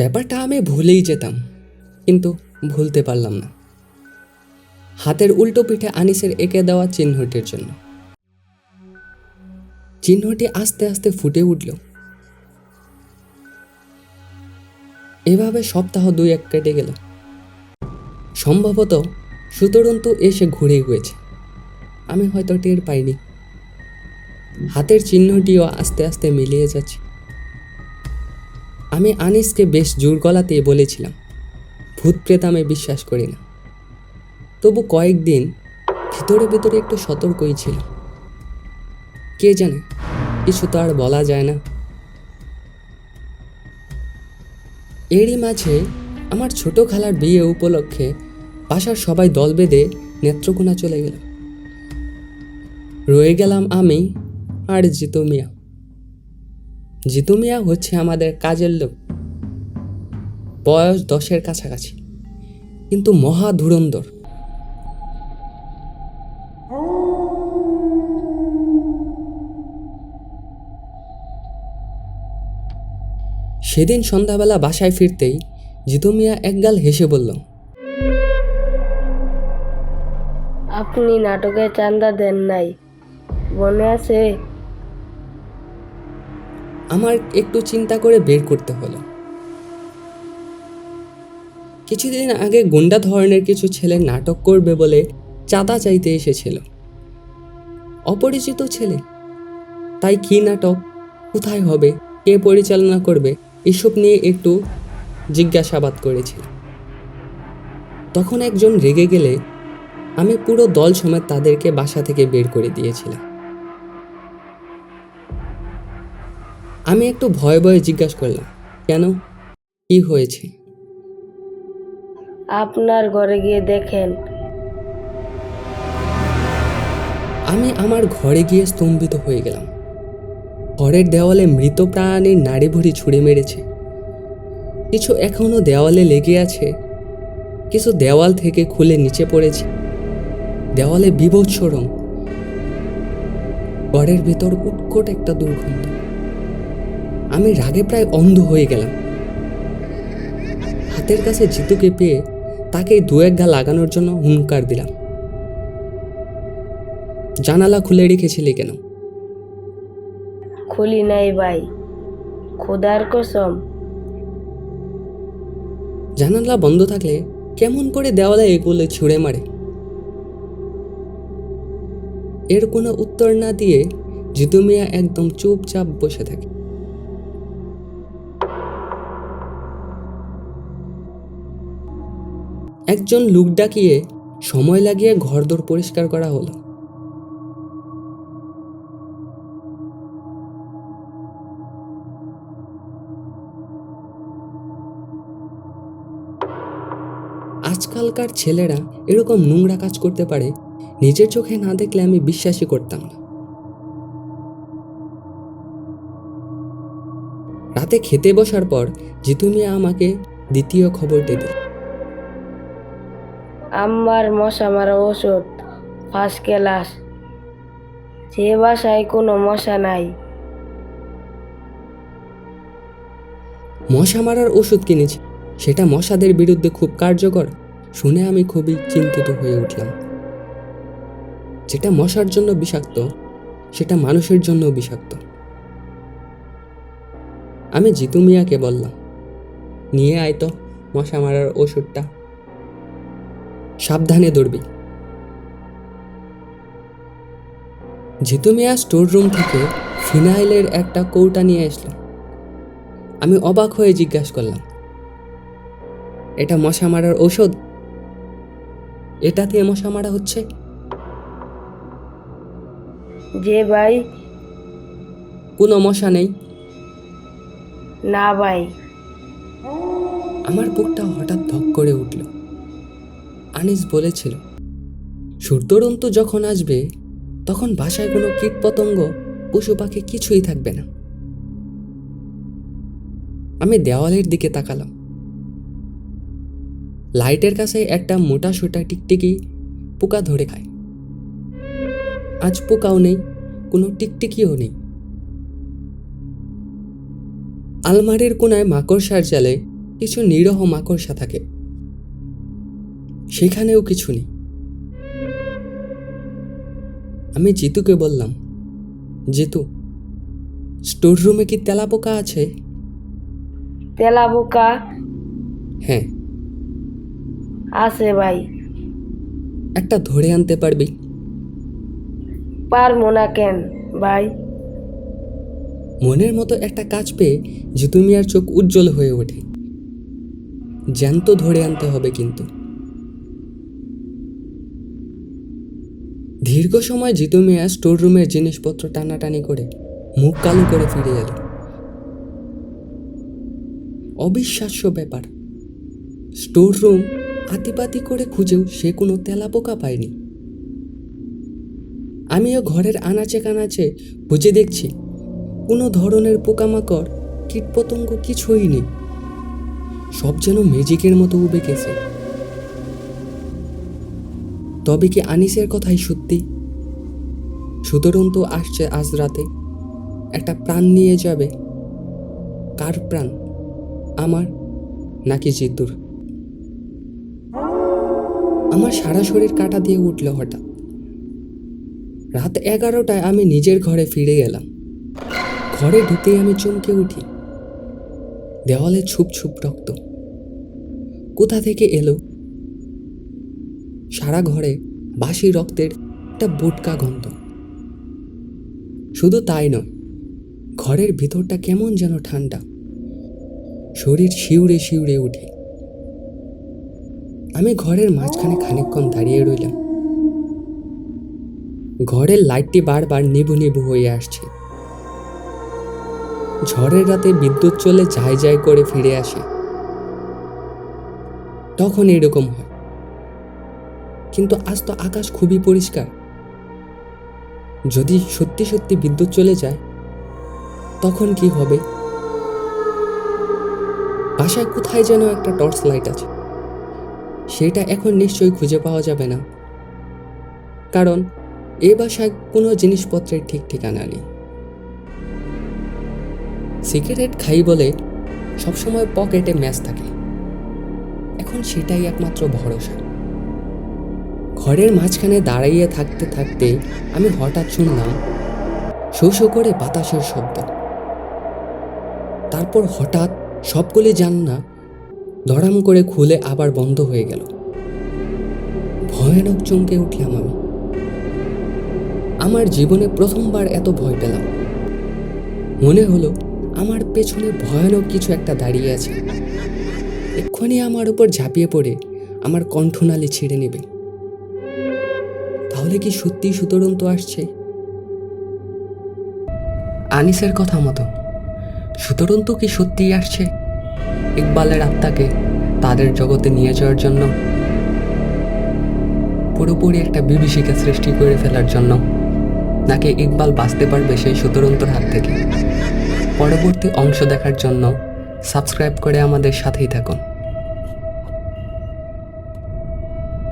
ব্যাপারটা আমি ভুলেই যেতাম, কিন্তু ভুলতে পারলাম না। হাতের উল্টো পিঠে আনিসের এঁকে দেওয়া চিহ্নটির জন্য। চিহ্নটি আস্তে আস্তে ফুটে উঠল। এভাবে সপ্তাহ দুই এক কেটে গেল। সম্ভবত সুতরন্তু এসে ঘুরে গিয়েছে। আমি হয়তো টের পাইনি। হাতের চিহ্নটিও আস্তে আস্তে মিলিয়ে যাচ্ছে। আমি আনিসকে বেশ জোর গলাতে বলেছিলাম, ভূত প্রেত আমি বিশ্বাস করি না। তবু কয়েকদিন ভিতরে ভিতরে একটু সতর্কই ছিল। কে জানে, কিছু তো আর বলা যায় না। এরই মাঝে আমার ছোট খালার বিয়ে উপলক্ষে বাসার সবাই দল বেঁধে নেত্রকোনা চলে গেল। রয়ে গেলাম আমি আর জিতু মিয়া। জিতু মিয়া হচ্ছে আমাদের কাজের লোক। বয়স দশের কাছাকাছি। কিন্তু মহা ধুরন্ধর। সেদিন সন্ধ্যাবেলা বাসায় ফিরতেই জিতু মিয়া একগাল হেসে বলল, আপনি নাটকে চান্দা দেন নাই। মনে আছে আমার একটু চিন্তা করে বের করতে হলো। কিছুদিন আগে গুন্ডা ধরনের কিছু ছেলে নাটক করবে বলে চাঁদা চাইতে এসেছিল। অপরিচিত ছেলে। তাই কি নাটক? কোথায় হবে? কে পরিচালনা করবে? এসব নিয়ে একটু জিজ্ঞাসাবাদ করেছিল। তখন একজন রেগে গেলে আমি পুরো দল সমেত তাদেরকে বাসা থেকে বের করে দিয়েছিলাম। আমি একটু ভয়ে ভয়ে জিজ্ঞাসা করলাম কেন? কি হয়েছে? আপনার ঘরে গিয়ে দেখেন। আমি আমার ঘরে গিয়ে স্তম্ভিত হয়ে গেলাম। ঘরের দেওয়ালে মৃত প্রাণীর নাড়ি ভুড়ি ছুঁড়ে মেরেছে। কিছু এখনও দেওয়ালে লেগে আছে কিছু দেওয়াল থেকে খুলে নিচে পড়েছে। দেওয়ালে বিভৎস রং। ঘরের ভেতর উৎকট একটা দুর্গন্ধ। আমি রাগে প্রায় অন্ধ হয়ে গেলাম। হাতের কাছে জিতুকে পেয়ে তাকে দু এক ঘা লাগানোর জন্য হুঙ্কার দিলাম। জানালা খুলে রেখেছিলি কেন? খুলি নাই ভাই। খোদার কসম। জানালা বন্ধ থাকলে কেমন করে দেওয়ালে এগুলো ছুঁড়ে মারে? এর কোনো উত্তর না দিয়ে জিতু মিয়া একদম চুপচাপ বসে থাকে। একজন লোক ডাকিয়ে সময় লাগিয়ে ঘরদোর পরিষ্কার করা হলো। আজকালকার ছেলেরা এরকম নোংরা কাজ করতে পারে, নিজের চোখে না দেখলে আমি বিশ্বাসই করতাম না। রাতে খেতে বসার পর জিতু মিয়া আমাকে দ্বিতীয় খবরটি দিল আমার মশা মারা ওষুধ ফার্স্ট ক্লাস যে বাসায় কোনো মশা নাই। মশা মারার ওষুধ কিনেছি। সেটা মশাদের বিরুদ্ধে খুব কার্যকর, শুনে আমি খুবই চিন্তিত হয়ে উঠলাম। যেটা মশার জন্য বিষাক্ত, সেটা মানুষের জন্য বিষাক্ত। আমি জিতু মিয়াকে বললাম, নিয়ে আয় তো, মশা মারার ওষুধটা। সাবধানে দৌড়বি। জিতু মিয়া স্টোর রুম থেকে ফিনাইলের একটা কৌটা নিয়ে আসলো। আমি অবাক হয়ে জিজ্ঞাসা করলাম এটা মশা মারার ঔষধ? এটা দিয়ে মশা মারা হচ্ছে? যে ভাই। কোনো মশা নেই। না ভাই। আমার বুকটা হঠাৎ ধক করে উঠল। আনিস বলেছিল, সূর্যরন্তু যখন আসবে, তখন বাসায় কোনো কীট পতঙ্গ পশু পাখি কিছুই থাকবে না। আমি দেওয়ালের দিকে তাকালাম। লাইটের কাছে একটা মোটা সোটা টিকটিকি পোকা ধরে খায়। আজ পোকাও নেই, কোনো টিকটিকিও নেই। আলমারির কোনায় মাকড়সার জালে কিছু নিরহ মাকড়সা থাকে। সেখানেও কিছু নেই। আমি জিতুকে বললাম জিতু স্টোর রুমে কি তেলাপোকা আছে? তেলাপোকা? হ্যাঁ। আছে ভাই। একটা ধরে আনতে পারবি? পারব না কেন ভাই? মনের মতো একটা কাজ পেয়ে জিতু মিয়ার চোখ উজ্জ্বল হয়ে ওঠে। জ্যান্ত ধরে আনতে হবে কিন্তু। দীর্ঘ সময় জিতু মিয়া স্টোর রুমের জিনিসপত্র টানাটানি করে মুখ কালো করে ফিরে এলো। অবিশ্বাস্য ব্যাপার। স্টোর রুম আতিপাতি করে খুঁজেও সে কোনো তেলাপোকা পায়নি। আমিও ঘরের আনাচে কানাচে খুঁজে দেখছি, কোনো ধরনের পোকামাকড়, কীটপতঙ্গ কিছুই নেই। সব যেন ম্যাজিকের মতো উবে গেছে। তবে কি আনিসের কথাই সত্যি? সুতরণ তো আসছে আজ রাতে। একটা প্রাণ নিয়ে যাবে। কার প্রাণ? আমার নাকি জিতুর আমার সারা শরীর কাটা দিয়ে উঠল হঠাৎ। রাত এগারোটায় আমি নিজের ঘরে ফিরে গেলাম ঘরে ঢুকেই আমি চমকে উঠি। দেওয়ালে ছুপ ছুপ রক্ত। কোথা থেকে এলো? সারা ঘরে বাসি রক্তের একটা বোটকা গন্ধ। শুধু তাই নয়, ঘরের ভিতরটা কেমন যেন ঠান্ডা। শরীর শিউরে শিউরে উঠে। আমি ঘরের মাঝখানে খানিকক্ষণ দাঁড়িয়ে রইলাম। ঘরের লাইটটি বারবার নিভু নিভু হয়ে আসছে। ঝড়ের রাতে বিদ্যুৎ চলে যায় যায় করে ফিরে আসে। তখন এরকম হয়। কিন্তু আজ তো আকাশ খুবই পরিষ্কার। যদি সত্যি সত্যি বিদ্যুৎ চলে যায়, তখন কি হবে? বাসায় কোথায় যেন একটা টর্চ লাইট আছে। সেটা এখন নিশ্চয়ই খুঁজে পাওয়া যাবে না। কারণ এ বাসায় কোনো জিনিসপত্রের ঠিক ঠিকানা নেই। সিগারেট খাই বলে সবসময় পকেটে ম্যাচ থাকে। এখন সেটাই একমাত্র ভরসা। ঘরের মাঝখানে দাঁড়াইয়ে থাকতে থাকতে আমি হঠাৎ শুনলাম শো করে বাতাসের শব্দ। তারপর হঠাৎ সবগুলি জানলা ধরাম করে খুলে আবার বন্ধ হয়ে গেল। ভয়ানক চমকে উঠলাম আমি। আমার জীবনে প্রথমবার এত ভয় পেলাম। মনে হলো আমার পেছনে ভয়ানক কিছু একটা দাঁড়িয়ে আছে। এক্ষুনি আমার উপর ঝাঁপিয়ে পড়ে আমার কণ্ঠনালী ছিঁড়ে নেবে। তাহলে কি সত্যি সুতরন্ত আসছে? আনিসের কথা মতো। সুতরন্ত কি সত্যিই আসছে? ইকবালের আত্মাকে তাদের জগতে নিয়ে যাওয়ার জন্য, পুরোপুরি একটা বিভীষিকা সৃষ্টি করে ফেলার জন্য নাকি ইকবাল বাঁচতে পারবে সেই সুতরন্তর হাত থেকে? পরবর্তী অংশ দেখার জন্য সাবস্ক্রাইব করে আমাদের সাথেই থাকুন।